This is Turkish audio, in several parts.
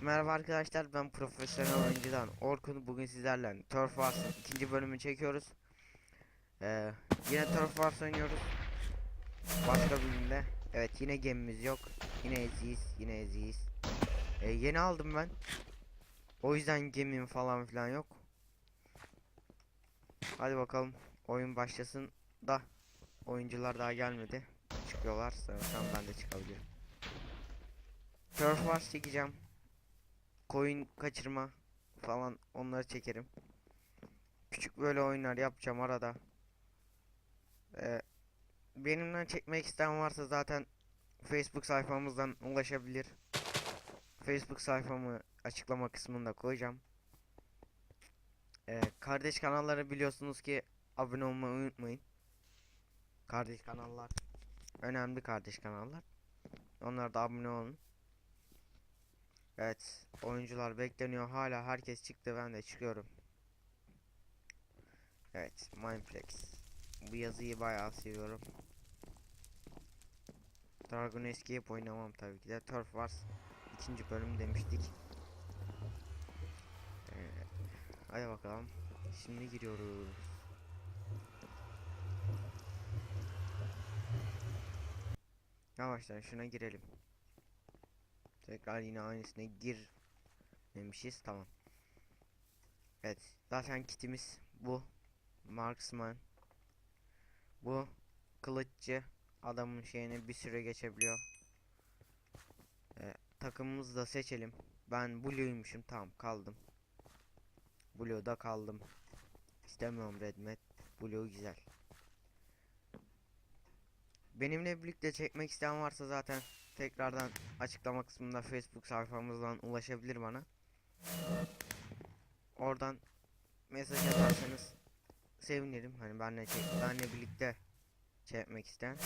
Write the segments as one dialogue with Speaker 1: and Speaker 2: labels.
Speaker 1: Merhaba arkadaşlar ben profesyonel oyuncudan Orkun. Bugün sizlerle Turf Wars'ın ikinci bölümünü çekiyoruz. Ee, Yine Turf Wars oynuyoruz. Başka bölümde. Evet yine gemimiz yok. Yine eziyiz yine eziyiz. Ee, Yeni aldım ben. O yüzden gemim falan filan yok. Hadi bakalım oyun başlasın da Oyuncular daha gelmedi. Çıkıyorlar sanırsam ben de çıkabilirim Turf Wars çekeceğim Coin kaçırma falan onları çekerim. Küçük böyle oyunlar yapacağım arada. Ee, benimle çekmek isteyen varsa zaten Facebook sayfamızdan ulaşabilir. Facebook sayfamı açıklama kısmında koyacağım. Ee, kardeş kanalları biliyorsunuz ki abone olmayı unutmayın. Kardeş kanallar önemli kardeş kanallar. Onlara da abone olun. Evet, oyuncular bekleniyor. Hala herkes çıktı. Ben de çıkıyorum. Evet, Mindplex. Bu yazıyı bayağı seviyorum. Dragon Escape oynamam tabii ki de. Turf Wars ikinci bölüm demiştik. Evet. Hadi bakalım. Şimdi giriyoruz. Yavaştan şuna girelim. Tekrar yine aynısına gir demişiz. Tamam. Evet. Zaten kitimiz bu. Marksman. Bu kılıççı adamın şeyini bir süre geçebiliyor. Ee, takımımızı da seçelim. Ben Blue'ymuşum. Tamam kaldım. Blue'da kaldım. İstemiyorum Redmet. Blue güzel. Benimle birlikte çekmek isteyen varsa zaten tekrardan açıklama kısmında Facebook sayfamızdan ulaşabilir bana. Oradan mesaj atarsanız sevinirim. Hani benle çek, benle birlikte çekmek isteyen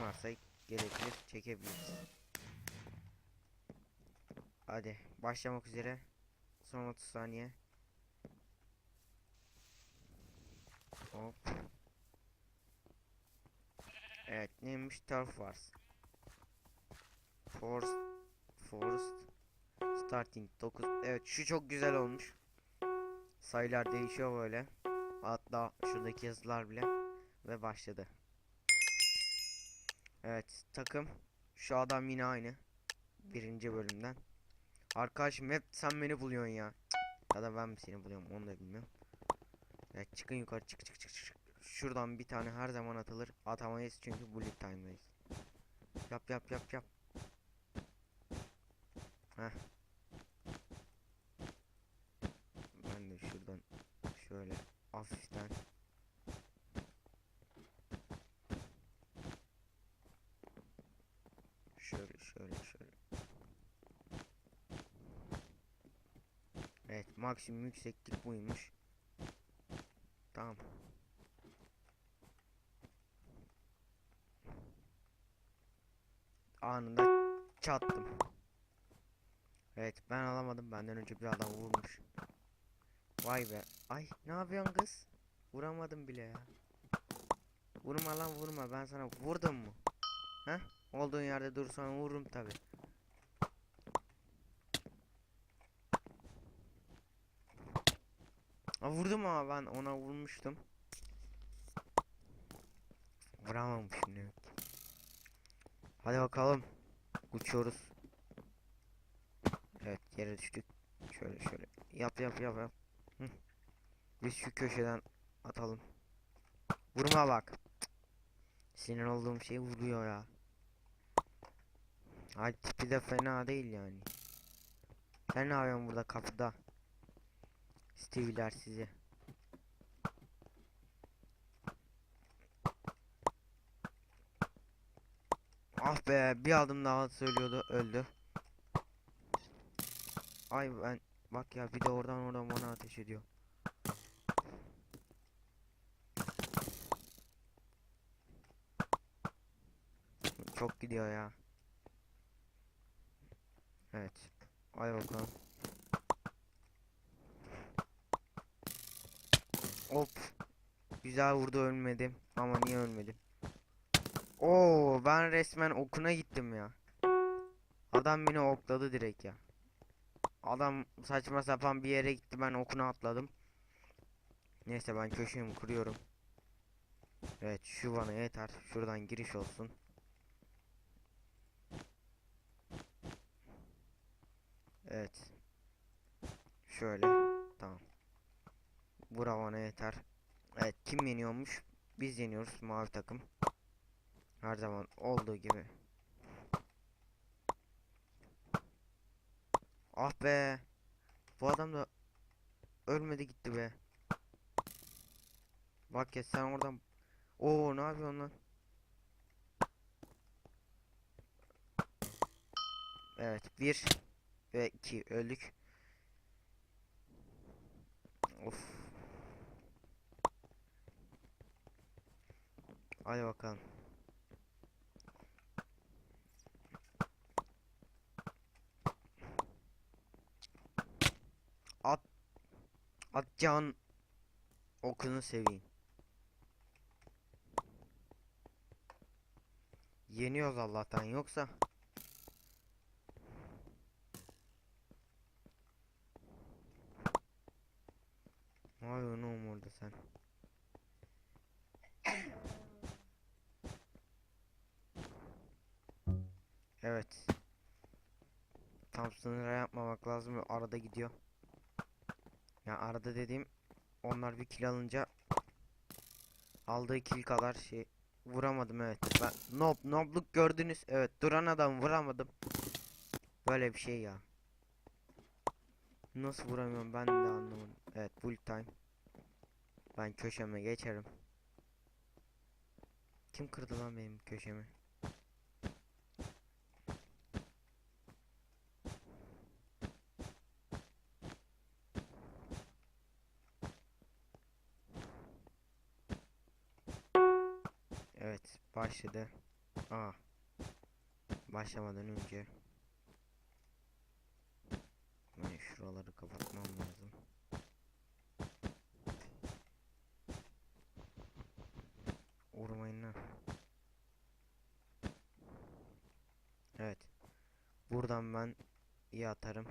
Speaker 1: varsa gelebilir, çekebiliriz. Hadi başlamak üzere. Son 30 saniye. Hop. Evet neymiş Turf Wars. Forest Forest Starting 9 Evet şu çok güzel olmuş. Sayılar değişiyor böyle. Hatta şuradaki yazılar bile Ve başladı. Evet takım Şu adam yine aynı Birinci bölümden. Arkadaşım hep sen beni buluyorsun ya. Ya da ben mi seni buluyorum onu da bilmiyorum. Evet çıkın yukarı çık çık çık çık. Şuradan bir tane her zaman atılır. Atamayız çünkü bullet time'dayız. Yap yap yap yap Heh. Ben de şuradan şöyle hafiften şöyle şöyle şöyle. Evet maksimum yükseklik buymuş. Tamam. Anında çattım Evet ben alamadım benden önce bir adam vurmuş. Vay be. Ay ne yapıyorsun kız? Vuramadım bile ya. Vurma lan vurma ben sana vurdum mu? Heh? Olduğun yerde dursan vururum tabi. Aa, vurdum ama ben ona vurmuştum. Vuramamışım demek. Hadi bakalım. Uçuyoruz. Evet yere düştük. Şöyle şöyle. Yap yap yap yap. Hı. Biz şu köşeden atalım. Vurma bak. Sinir olduğum şey vuruyor ya. Ay tipi de fena değil yani. Sen ne yapıyorsun burada kapıda? Steve'ler sizi. Ah be bir adım daha söylüyordu öldü. Ay ben bak ya bir de oradan oradan bana ateş ediyor. Çok gidiyor ya. Evet. Ay bakalım. Hop. Güzel vurdu ölmedim. Ama niye ölmedim? Oo ben resmen okuna gittim ya. Adam beni okladı direkt ya. Adam saçma sapan bir yere gitti ben okuna atladım. Neyse ben köşemi kuruyorum. Evet şu bana yeter. Şuradan giriş olsun. Evet. Şöyle. Tamam. Bura bana yeter. Evet kim yeniyormuş? Biz yeniyoruz mavi takım. Her zaman olduğu gibi. Ah be. Bu adam da ölmedi gitti be. Bak ya sen oradan Oo ne yapıyorsun lan? Evet bir ve iki öldük. Of. Hadi bakalım. Atacağın okunu seveyim. Yeniyoruz Allah'tan yoksa Ne yapıyorsun oğlum orada sen? Evet. Tam sınıra yapmamak lazım. Arada gidiyor. Ya arada dediğim onlar bir kill alınca aldığı kill kadar şey vuramadım evet. Ben nob nobluk gördünüz. Evet duran adam vuramadım. Böyle bir şey ya. Nasıl vuramıyorum ben de anlamadım. Evet full time. Ben köşeme geçerim. Kim kırdı lan benim köşemi? Evet başladı. Aa. Başlamadan önce ben şuraları kapatmam lazım. Vurmayın lan. Evet. Buradan ben iyi atarım.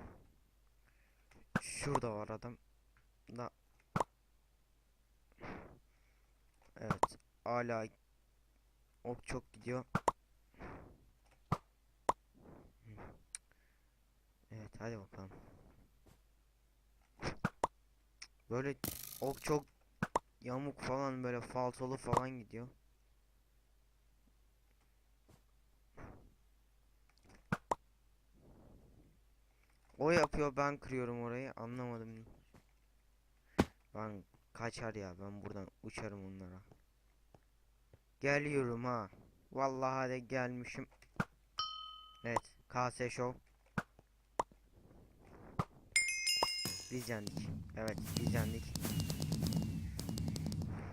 Speaker 1: Şurada var adam. Da. Evet. Hala ok çok gidiyor. Evet hadi bakalım. Böyle ok çok yamuk falan böyle falsolu falan gidiyor. O yapıyor ben kırıyorum orayı anlamadım. Ben kaçar ya ben buradan uçarım onlara. Geliyorum ha. Vallahi de gelmişim. Evet KS Show. Biz yendik. Evet biz yendik.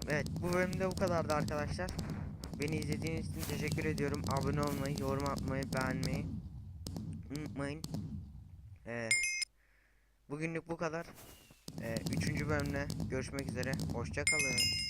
Speaker 1: Evet bu bölümde bu kadardı arkadaşlar. Beni izlediğiniz için teşekkür ediyorum. Abone olmayı, yorum atmayı, beğenmeyi unutmayın. Ee, bugünlük bu kadar. Ee, üçüncü bölümle görüşmek üzere. Hoşçakalın.